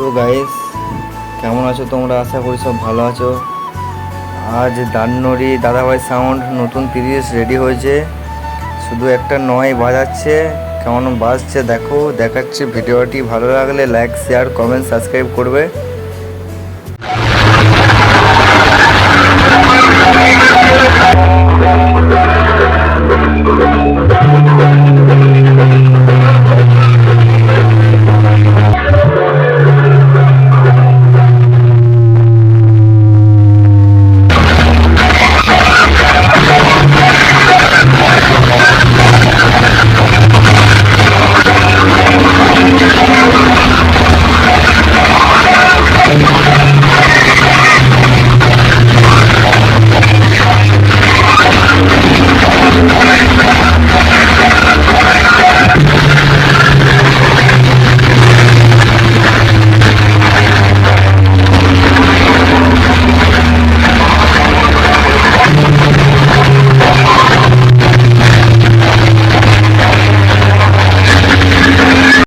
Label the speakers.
Speaker 1: So guys কেমন আছো তোমরা? আশা করি সব ভালো আছো। আজ দান্নরি দাদাভাই সাউন্ড নতুন তিরিশ রেডি হয়েছে। শুধু একটা নয় বাজাচ্ছে, কেমন বাজছে দেখো, দেখাচ্ছে ভিডিওটি ভালো লাগলে লাইক শেয়ার কমেন্ট সাবস্ক্রাইব করবে।